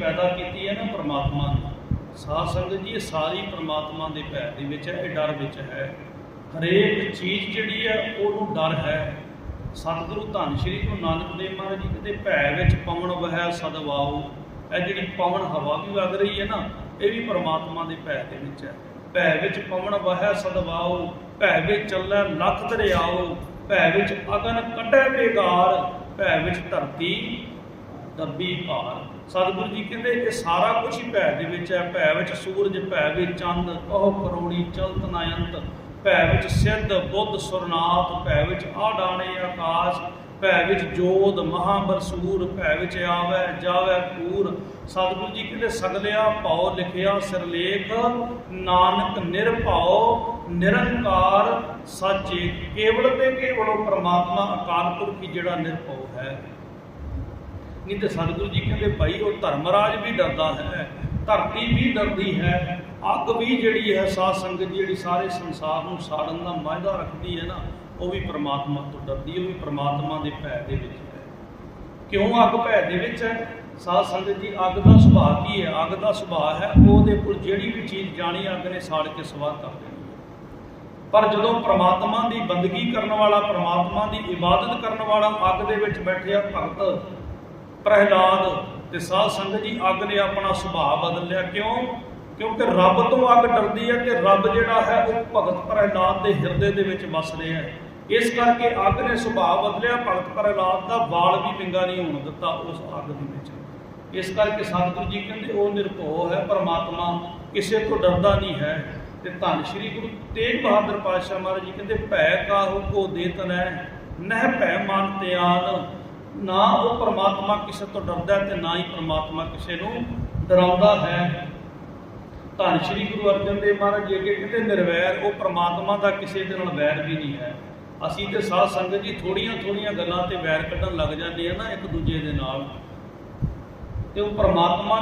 ਪੈਦਾ ਕੀਤੀ ਹੈ ਨਾ ਪ੍ਰਮਾਤਮਾ ਨੇ ਸਾਧ ਸੰਗਤ ਜੀ, ਇਹ ਸਾਰੀ ਪ੍ਰਮਾਤਮਾ ਦੇ ਭੈ ਦੇ ਵਿੱਚ ਹੈ, ਇਹ ਡਰ ਵਿੱਚ ਹੈ। ਹਰੇਕ ਚੀਜ਼ ਜਿਹੜੀ ਹੈ, ਉਹਨੂੰ ਡਰ ਹੈ। ਸਤਿਗੁਰੂ ਧੰਨ ਸ਼੍ਰੀ ਗੁਰੂ ਨਾਨਕ ਦੇਵ ਮਹਾਰਾਜ ਜੀ ਕਹਿੰਦੇ ਭੈ ਵਿੱਚ ਪਵਨ, ਵਹਿ ਸਦਵਾਉ ਇਹ ਜਿਹੜੀ ਪਵਨ, ਹਵਾ ਵੀ ਵਗ ਰਹੀ ਹੈ ਨਾ, ਇਹ ਵੀ ਪ੍ਰਮਾਤਮਾ ਦੇ ਭੈ ਦੇ ਵਿੱਚ ਹੈ। ਭੈ ਵਿੱਚ ਪਵਨ, ਵਹਿ ਸਦਵਾਉ ਭੈ ਵਿੱਚ ਚੱਲੈ ਲੱਖ ਦਰਿਆਉ ਭੈ ਵਿੱਚ ਅਗਨ ਕੱਢੈ ਬੇਗਾਰ ਭੈ ਵਿੱਚ ਧਰਤੀ ਦੱਬੀ ਭਾਰ ਸਤਿਗੁਰੂ ਜੀ ਕਹਿੰਦੇ ਇਹ ਸਾਰਾ ਕੁਝ ਹੀ ਭੈ ਦੇ ਵਿੱਚ ਹੈ। ਭੈ ਵਿੱਚ ਸੂਰਜ, ਭੈ ਵਿੱਚ ਚੰਦ, ਕਹੋ ਕਰੋੜੀ, ਚਲਤ ਨਾ ਅੰਤ। ਭੈ ਵਿੱਚ ਸਿੱਧ, ਬੁੱਧ, ਸੁਰਨਾਥ, ਭੈ ਵਿੱਚ ਆਡਾਣੇ ਆਕਾਸ਼, ਭੈ ਵਿੱਚ ਜੋਧ ਮਹਾਬਰਸੂਰ ਭੈ ਵਿੱਚ ਆਵੈ, ਜਾਵੈ ਪੂਰ ਸਤਿਗੁਰੂ ਜੀ ਕਹਿੰਦੇ, ਸਗਲਿਆ ਭਾਉ ਲਿਖਿਆ ਸਿਰਲੇਖ, ਨਾਨਕ ਨਿਰਭਉ, ਨਿਰੰਕਾਰ ਸਾਚੇ। ਕੇਵਲ ਤੇ ਕੇਵਲ ਉਹ ਪ੍ਰਮਾਤਮਾ ਅਕਾਲ ਪੁਰਖ ਜਿਹੜਾ ਨਿਰਭਉ ਹੈ। ਨਹੀਂ ਤੇ ਸਤਿਗੁਰੂ ਜੀ ਕਹਿੰਦੇ ਭਾਈ ਉਹ ਧਰਮਰਾਜ ਵੀ ਡਰਦਾ ਹੈ, ਧਰਤੀ ਵੀ ਡਰਦੀ ਹੈ, ਅੱਗ ਵੀ ਜਿਹੜੀ ਹੈ ਸਾਧ ਸੰਗਤ ਜਿਹੜੀ ਸਾਰੇ ਸੰਸਾਰ ਨੂੰ ਸਾੜਨ ਦਾ ਮਾਇਦਾ ਰੱਖਦੀ ਹੈ ਨਾ, ਉਹ ਵੀ ਪ੍ਰਮਾਤਮਾ ਤੋਂ ਡਰਦੀ ਉਹ ਵੀ ਪ੍ਰਮਾਤਮਾ ਦੇ ਭੈ ਦੇ ਵਿੱਚ ਹੈ। ਕਿਉਂ ਅੱਗ ਭੈ ਦੇ ਵਿੱਚ ਹੈ? ਸਾਧ ਸੰਗਤ ਜੀ ਅੱਗ ਦਾ ਸੁਭਾਅ ਕੀ ਹੈ? ਅੱਗ ਦਾ ਸੁਭਾਅ ਹੈ, ਉਹਦੇ ਕੋਲ ਜਿਹੜੀ ਵੀ ਚੀਜ਼ ਜਾਣੀ ਅੱਗ ਨੇ ਸਾੜ ਕੇ ਸਵਾਹ ਕਰ ਦੇਣੀ। ਹੈ। ਪਰ ਜਦੋਂ ਪ੍ਰਮਾਤਮਾ ਦੀ ਬੰਦਗੀ ਕਰਨ ਵਾਲਾ, ਪ੍ਰਮਾਤਮਾ ਦੀ ਇਬਾਦਤ ਕਰਨ ਵਾਲਾ ਅੱਗ ਦੇ ਵਿੱਚ ਬੈਠਿਆ ਭਗਤ ਪ੍ਰਹਿਲਾਦ ਤੇ ਸਾਧ ਸੰਗਤ ਜੀ ਅੱਗ ਨੇ ਆਪਣਾ ਸੁਭਾਅ ਬਦਲ ਲਿਆ। ਕਿਉਂ? ਕਿਉਂਕਿ ਰੱਬ ਤੋਂ ਅੱਗ ਡਰਦੀ ਹੈ ਕਿ ਰੱਬ ਜਿਹੜਾ ਹੈ ਉਹ ਭਗਤ ਪ੍ਰਹਿਲਾਦ ਦੇ ਹਿਰਦੇ ਦੇ ਵਿੱਚ ਵਸ ਰਿਹਾ ਹੈ। ਇਸ ਕਰਕੇ ਅੱਗ ਨੇ ਸੁਭਾਅ ਬਦਲਿਆ, ਭਗਤ ਪ੍ਰਹਿਲਾਦ ਦਾ ਵਾਲ ਵੀ ਵਿੰਗਾ ਨਹੀਂ ਹੋਣ ਦਿੱਤਾ ਉਸ ਅੱਗ ਦੇ ਵਿੱਚ। ਇਸ ਕਰਕੇ ਸਤਿਗੁਰੂ ਜੀ ਕਹਿੰਦੇ, ਉਹ ਨਿਰਭਉ ਹੈ, ਪਰਮਾਤਮਾ ਕਿਸੇ ਤੋਂ ਡਰਦਾ ਨਹੀਂ ਹੈ। ਤੇ ਧੰਨ ਸ਼੍ਰੀ ਗੁਰੂ ਤੇਗ ਬਹਾਦਰ ਪਾਤਸ਼ਾਹ ਮਹਾਰਾਜ ਜੀ ਕਹਿੰਦੇ, ਭੈ ਕਾਹੂ ਕੋ ਦੇਤਨੈ, ਨਹਿ ਭੈ ਮਨ ਤਿਆਨ ਨਾ ਉਹ ਪਰਮਾਤਮਾ ਕਿਸੇ ਤੋਂ ਡਰਦਾ ਤੇ ਨਾ ਹੀ ਪਰਮਾਤਮਾ ਕਿਸੇ ਨੂੰ ਡਰਾਉਂਦਾ ਹੈ। ਧੰਨ ਸ਼੍ਰੀ ਗੁਰੂ ਅਰਜਨ ਦੇਵ ਮਹਾਰਾਜ ਜੀ ਅੱਗੇ ਕਹਿੰਦੇ, ਨਿਰਵੈਰ, ਉਹ ਪ੍ਰਮਾਤਮਾ ਦਾ ਕਿਸੇ ਦੇ ਨਾਲ ਵੈਰ ਵੀ ਨਹੀਂ ਹੈ। ਅਸੀਂ ਤੇ ਸਾਧ ਸੰਗਤ ਜੀ ਥੋੜੀਆਂ ਥੋੜੀਆਂ ਗੱਲਾਂ ਤੇ ਵੈਰ ਕੱਢਣ ਲੱਗ ਜਾਂਦੇ ਆ ਨਾ ਇੱਕ ਦੂਜੇ ਦੇ ਨਾਲ। ਤੇ ਉਹ ਪ੍ਰਮਾਤਮਾ